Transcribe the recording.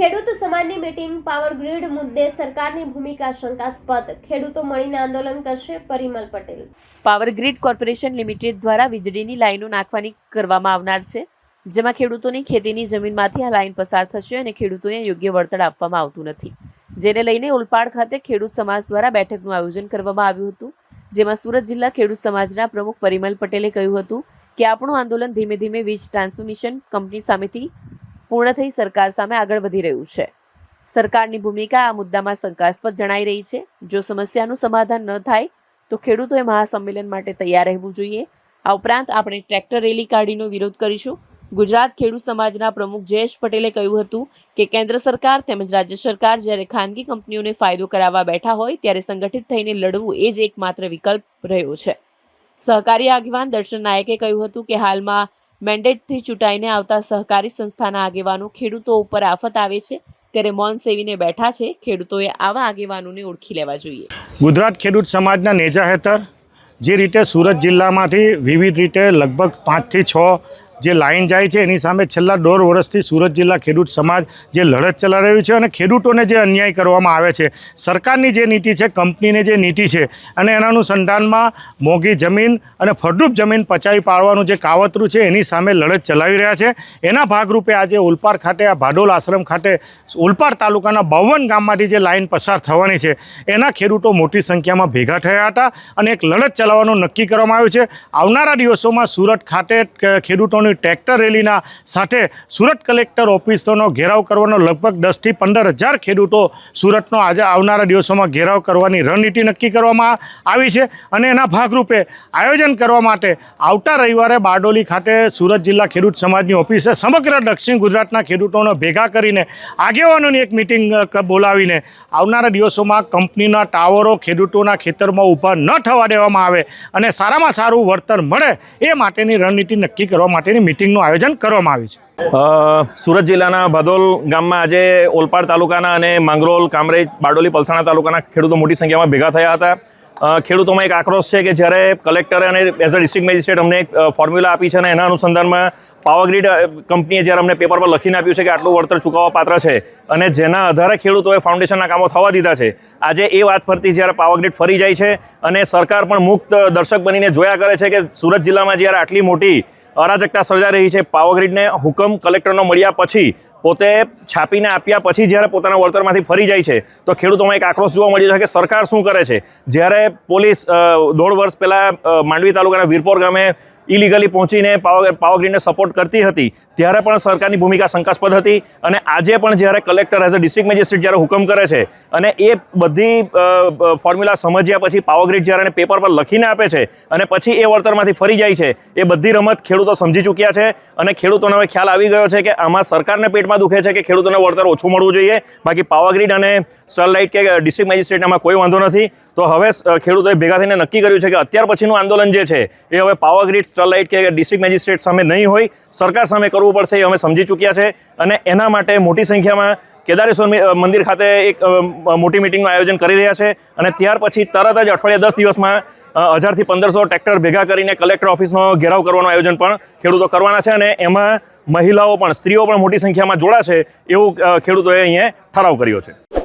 ખેડૂત સમાજની meeting power મુદ્દે સરકારની ભૂમિકા શંકાસ્પદ. ખેડૂતો મળીને આંદોલન કરશે Parimal Patel. Power corporation limited દ્વારા વીજળીની લાઈનો નાખવાની કરવામાં આવનાર છે, જેમાં ખેડૂતોની ખેતીની જમીનમાંથી આ લાઈન પસાર થશે અને ખેડૂતોને યોગ્ય વળતર આપવામાં આવતું નથી. જેને લઈને ઓલપાડ ખાતે ખેડૂત સમાજ દ્વારા બેઠકનું આયોજન કરવામાં આવ્યું હતું, જેમાં સુરત જિલ્લા ખેડૂત સમાજના પ્રમુખ પરિમલ પટેલે કહ્યું હતું કે આપણું આંદોલન ધીમે ધીમે વીજ ટ્રાન્સમિશન કંપની સામેથી પૂર્ણ થઈ સરકાર સામે આગળ વધી રહ્યું છે. સરકારની ભૂમિકા આ મુદ્દામાં શંકાસ્પદ જણાઈ રહી છે. જો સમસ્યાનું સમાધાન ન થાય, તો ખેડૂતોએ મહાસંમેલન માટે તૈયાર રહેવું જોઈએ. આ ઉપરાંત આપણે ટ્રેક્ટર રેલી કાઢીનો વિરોધ કરીશું. ગુજરાત ખેડૂત સમાજના પ્રમુખ જયેશ પટેલે કહ્યું હતું કે, કેન્દ્ર સરકાર તેમજ રાજ્ય સરકાર જ્યારે ખાનગી કંપનીઓને ફાયદો કરાવવા બેઠા હોય, ત્યારે સંગઠિત થઈને લડવું એ જ એકમાત્ર વિકલ્પ રહ્યો છે. સહકારી આગેવાન દર્શન નાયકે કહ્યું હતું કે, હાલમાં મેન્ડેટથી ચૂંટાઈને આવતા સહકારી સંસ્થાના આગેવાનો ખેડૂતો ઉપર આફત આવે છે. ત્યારે મૌન સેવીને બેઠા છે. ખેડૂતોએ આવા આગેવાનોને ઓળખી લેવા જોઈએ. ગુજરાત ખેડૂત સમાજના નેજા હેઠળ જે રીતે સુરત જિલ્લામાંથી વિવિધ રીતે લગભગ પાંચથી છ જે લાઈન જાય છે, એની સામે છેલ્લા દોઢ વર્ષથી સુરત જિલ્લા ખેડૂત સમાજ જે લડત ચલાવી રહ્યું છે અને ખેડૂતોને જે અન્યાય કરવામાં આવે છે. સરકારની જે નીતિ છે, કંપનીની જે નીતિ છે, અને એના અનુસંધાનમાં મોંઘી જમીન અને ફળદ્રુપ જમીન પચાવી પાડવાનું જે કાવતરું છે, એની સામે લડત ચલાવી રહ્યા છે. એના ભાગરૂપે આજે ઉલપાર ખાતે, આ ભાડોલ આશ્રમ ખાતે ઉલપાર તાલુકાના બાવન ગામમાંથી જે લાઈન પસાર થવાની છે, એના ખેડૂતો મોટી સંખ્યામાં ભેગા થયા હતા અને એક લડત ચલાવવાનું નક્કી કરવામાં આવ્યું છે. આવનારા દિવસોમાં સુરત ખાતે ક- ખેડૂતોની ટ્રેક્ટર રેલીના સાથે સુરત કલેક્ટર ઓફિસોનો ઘેરાવ કરવાનો લગભગ દસથી પંદર હજાર ખેડૂતો સુરતનો આજે આવનારા દિવસોમાં ઘેરાવ કરવાની રણનીતિ નક્કી કરવામાં આવી છે અને એના ભાગરૂપે આયોજન કરવા માટે આવતા રવિવારે બારડોલી ખાતે સુરત જિલ્લા ખેડૂત સમાજની ઓફિસે સમગ્ર દક્ષિણ ગુજરાતના ખેડૂતોને ભેગા કરીને આગેવાનોની એક મિટિંગ બોલાવીને આવનારા દિવસોમાં કંપનીના ટાવરો ખેડૂતોના ખેતરમાં ઊભા ન થવા દેવામાં આવે અને સારામાં સારું વળતર મળે એ માટેની રણનીતિ નક્કી કરવા માટેની મિટિંગનું આયોજન કરવામાં આવ્યું છે. સુરત જિલ્લાના ભાદોલ ગામમાં આજે ઓલપાડ તાલુકાના અને માંગરોલ, કામરેજ, બારડોલી, પલસાણા તાલુકાના ખેડૂતો મોટી સંખ્યામાં ભેગા થયા હતા. ખેડૂતોમાં એક આક્રોશ છે કે જ્યારે કલેક્ટરે અને એઝ અ ડિસ્ટ્રિક્ટ મેજિસ્ટ્રેટ અમને એક ફોર્મ્યુલા આપી છે અને એના અનુસંધાનમાં પાવરગ્રીડ કંપનીએ જ્યારે અમને પેપર પર લખીને આપ્યું છે કે આટલું વળતર ચૂકવવા પાત્ર છે અને જેના આધારે ખેડૂતોએ ફાઉન્ડેશનના કામો થવા દીધા છે, આજે એ વાત ફરતી જ્યારે પાવરગ્રીડ ફરી જાય છે અને સરકાર પણ મુક્ત દર્શક બનીને જોયા કરે છે કે સુરત જિલ્લામાં જ્યારે આટલી મોટી અરાજકતા સર્જાઈ રહી છે. પાવરગ્રીડને હુકમ કલેક્ટરનો મળ્યા પછી પોતે છાપીને આપ્યા પછી જ્યારે પોતાના વળતરમાંથી ફરી જાય છે, તો ખેડૂતોમાં એક આક્રોશ જોવા મળ્યો છે કે સરકાર શું કરે છે? જ્યારે પોલીસ દોઢ વર્ષ પહેલાં માંડવી તાલુકાના વીરપોર ગામે ઇલીગલી પહોંચીને પાવર પાવરગ્રીડને સપોર્ટ કરતી હતી, ત્યારે પણ સરકારની ભૂમિકા શંકાસ્પદ હતી અને આજે પણ જ્યારે collector as a district magistrate જ્યારે હુકમ કરે છે અને એ બધી ફોર્મ્યુલા સમજ્યા પછી પાવરગ્રીડ જ્યારે એને પેપર પર લખીને આપે છે અને પછી એ વળતરમાંથી ફરી જાય છે, એ બધી રમત ખેડૂતો સમજી ચૂક્યા છે અને ખેડૂતોને હવે ખ્યાલ આવી ગયો છે કે આમાં સરકારને પેટમાં દુખે છે કે ખેડૂતોને વળતર ઓછું મળવું જોઈએ. બાકી પાવરગ્રીડ અને સ્ટરલાઇટ કે ડિસ્ટ્રિક્ટ મેજિસ્ટ્રેટમાં કોઈ વાંધો નથી. તો હવે ખેડૂતોએ ભેગા થઈને નક્કી કર્યું છે કે અત્યાર પછીનું આંદોલન જે છે, એ હવે પાવરગ્રીડ સ્ટરલાઇટ કે ડિસ્ટ્રિક્ટ મેજિસ્ટ્રેટ સામે નહીં હોય. સરકાર સામે કરવું પડશે એ અમે સમજી ચૂક્યા છે. અને એના માટે મોટી સંખ્યામાં કેદારેશ્વર મંદિર ખાતે એક મોટી મિટિંગનું આયોજન કરી રહ્યા છે. અને ત્યાર પછી તરત જ અઠવાડિયા દસ દિવસમાં હજારથી પંદરસો ટ્રેક્ટર ભેગા કરીને કલેક્ટર ઓફિસનો ઘેરાવ કરવાનું આયોજન પણ ખેડૂતો કરવાના છે. અને એમાં મહિલાઓ પણ સ્ત્રીઓ પણ મોટી સંખ્યામાં જોડાશે એવું ખેડૂતોએ અહીંયા ઠરાવ કર્યો છે.